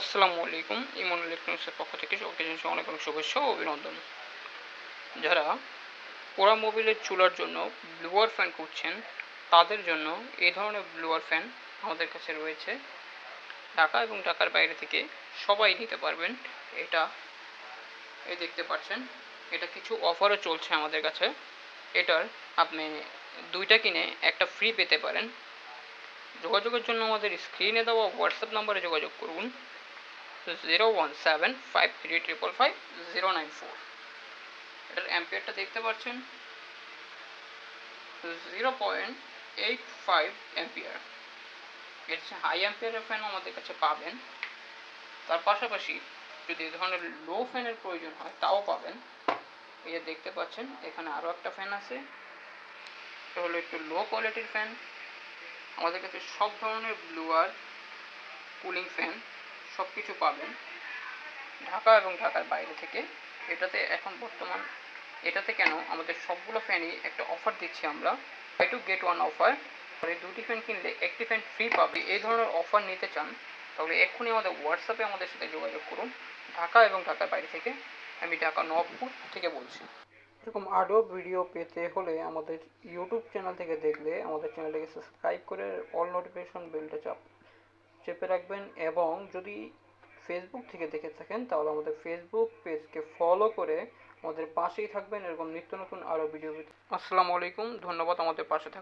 আসসালামু আলাইকুম, ইমন ইলেকট্রনিক্সের পক্ষ থেকে অনেক অনেক শুভেচ্ছা ও অভিনন্দন। যারা পোড়া মোবিলের চুলার জন্য ব্লুয়ার ফ্যান খুঁজছেন তাদের জন্য এই ধরনের ব্লুয়ার ফ্যান আমাদের কাছে রয়েছে। ঢাকা এবং ঢাকার বাইরে থেকে সবাই নিতে পারবেন। এটা এই দেখতে পাচ্ছেন, এটা কিছু অফারও চলছে আমাদের কাছে। এটার আপনি দুইটা কিনে একটা ফ্রি পেতে পারেন। যোগাযোগের জন্য আমাদের স্ক্রিনে দেওয়া হোয়াটসঅ্যাপ নাম্বারে যোগাযোগ করুন। Zero one seven five three triple five zero nine four এটার অ্যাম্পিয়ারটা দেখতে পাচ্ছেন। Zero point eight five ampere এর হাই অ্যাম্পিয়ারের ফ্যান আমাদের কাছে পাবেন। তার পাশাপাশি যদি এই ধরনের লো ফ্যানের প্রয়োজন হয়, তাও পাবেন। এই দেখতে পাচ্ছেন, এখানে আরও একটা ফ্যান আছে। এটা হলো একটু লো কোয়ালিটির ফ্যান আমাদের কাছে সব ধরনের ব্লুয়ার কুলিং ফ্যান সব কিছু পাবেন। ঢাকা এবং ঢাকার বাইরে থেকে। এটাতে এখন বর্তমান, এটাতে কেন আমাদের সবগুলো ফ্যানই একটা অফার দিচ্ছি আমরা। Buy two get one offer এই দুটি ফ্যান কিনলে একটি ফ্যান ফ্রি পাবে। এই ধরনের অফার নিতে চান, তাহলে এক্ষুনি আমাদের হোয়াটসঅ্যাপে আমাদের সাথে যোগাযোগ করুন। ঢাকা এবং ঢাকার বাইরে থেকে। আমি ঢাকা নবপুর থেকে বলছি। এরকম আরও ভিডিও পেতে হলে আমাদের ইউটিউব চ্যানেল থেকে দেখলে আমাদের চ্যানেলটাকে সাবস্ক্রাইব করে অল নোটিফিকেশন বেলটা চাপ চেপে রাখবেন এবং যদি ফেসবুক থেকে দেখে থাকেন, তাহলে আমাদের ফেসবুক পেজকে ফলো করে আমাদের পাশেই থাকবেন এরকম নিত্য নতুন আরও ভিডিও আসসালামু আলাইকুম, ধন্যবাদ আমাদের পাশে থাকার